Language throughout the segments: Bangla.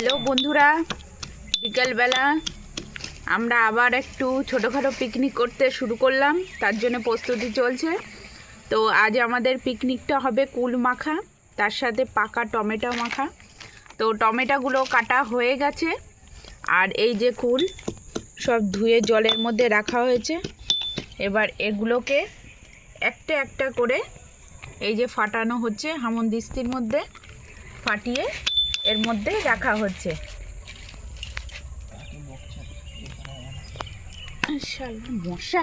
হ্যালো বন্ধুরা বিকেলবেলা আমরা আবার একটু ছোটোখাটো পিকনিক করতে শুরু করলাম, তার জন্য প্রস্তুতি চলছে। তো আজ আমাদের পিকনিকটা হবে কুল মাখা, তার সাথে পাকা টমেটো মাখা। তো টমেটোগুলো কাটা হয়ে গেছে, আর এই যে কুল, সব ধুয়ে জলের মধ্যে রাখা হয়েছে। এবার এগুলোকে একটা একটা করে এই যে ফাটানো হচ্ছে হামনদিস্তির মধ্যে, ফাটিয়ে এর মধ্যে রাখা হচ্ছে। মশা।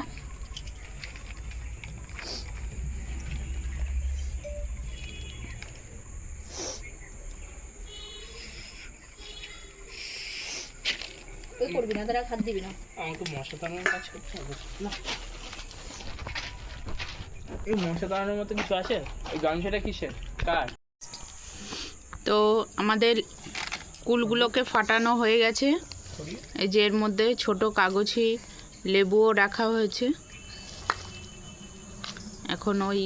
তুই করবি না তারা খাদ দিবি না। আমাকে মশা তাড়ানোর কাজ করতে হবে। না। এই মশা তাড়ানোর মতো কিছু আছে? এই গামছাটা কিসের? কার? তো আমাদের কুলগুলোকে ফাটানো হয়ে গেছে। এই যে এর মধ্যে ছোট কাগজি লেবুও রাখা হয়েছে। এখন ওই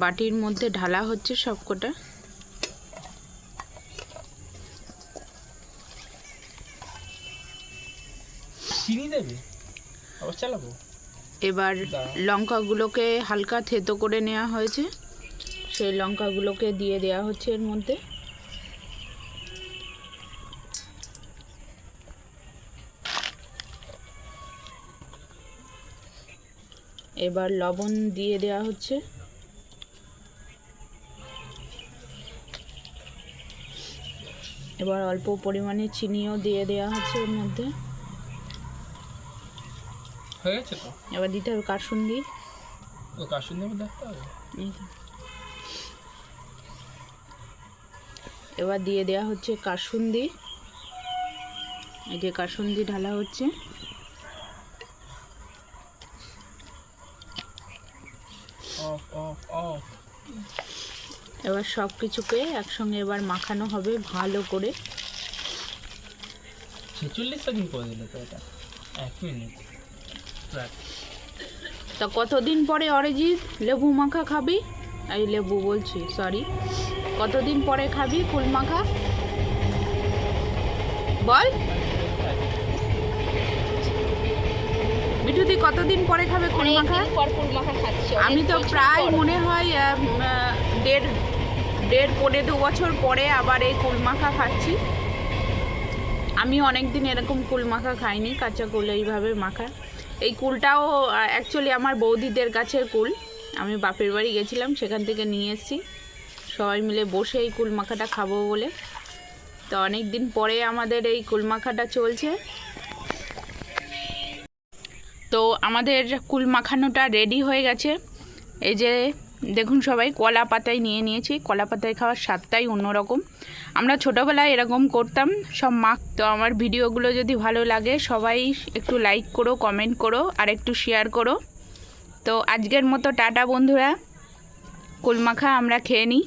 বাটির মধ্যে ঢালা হচ্ছে সবকটা। এবার লঙ্কাগুলোকে হালকা থেতো করে নেওয়া হয়েছে। সেই লঙ্কাগুলোকে দিয়ে দেওয়া হচ্ছে এর মধ্যে। এবার লবণ দিয়ে দেওয়া হচ্ছে। এবার অল্প পরিমাণে চিনিও দিয়ে দেওয়া হচ্ছে এর মধ্যে। হয়ে এবার দিতে হবে কাসুন্দি। এবার দিয়ে দেওয়া হচ্ছে কাসুন্দি এই যে কাসুন্দি ঢালা হচ্ছে। এবার সব কিছুকে একসঙ্গে এবার মাখানো হবে ভালো করে। ছেচল্লিশ সেকেন্ড করে দিলে তো এটা। এক মিনিট। তা কতদিন পরে অরিজিৎ লেবু মাখা খাবি? এই লেবু বলছি সরি কতদিন পরে খাবি ফুল মাখা? বল। কতদিন পরে খাবে ফুল মাখা পর ফুল মাখা খাচ্ছি আমি তো প্রায় মনে হয় দেড় দেড় পনেরো দু বছর পরে আবার এই কুল মাখা খাচ্ছি। আমি অনেক দিন এরকম কুল মাখা খাইনি কাঁচা কুল এইভাবে মাখা। এই কুলটাও অ্যাকচুয়ালি আমার বৌদিদের গাছের কুল। আমি বাপের বাড়ি গেছিলাম সেখান থেকে নিয়ে এসেছি। সবাই মিলে বসে এই কুল মাখাটা খাব বলে। তো অনেক দিন পরে আমাদের এই কুল মাখাটা চলছে। তো আমাদের কুল মাখানোটা রেডি হয়ে গেছে। এই যে, দেখুন সবাই, কলা পাতায় নিয়ে নিয়েছি। কলা পাতায় খাওয়ার স্বাদটাই অন্যরকম। আমরা ছোটোবেলায় এরকম করতাম, সব মাখ তো আমার ভিডিওগুলো যদি ভালো লাগে, সবাই একটু লাইক করো কমেন্ট করো, আর একটু শেয়ার করো। তো আজকের মতো টাটা বন্ধুরা। কুল মাখা আমরা খেয়ে নিই।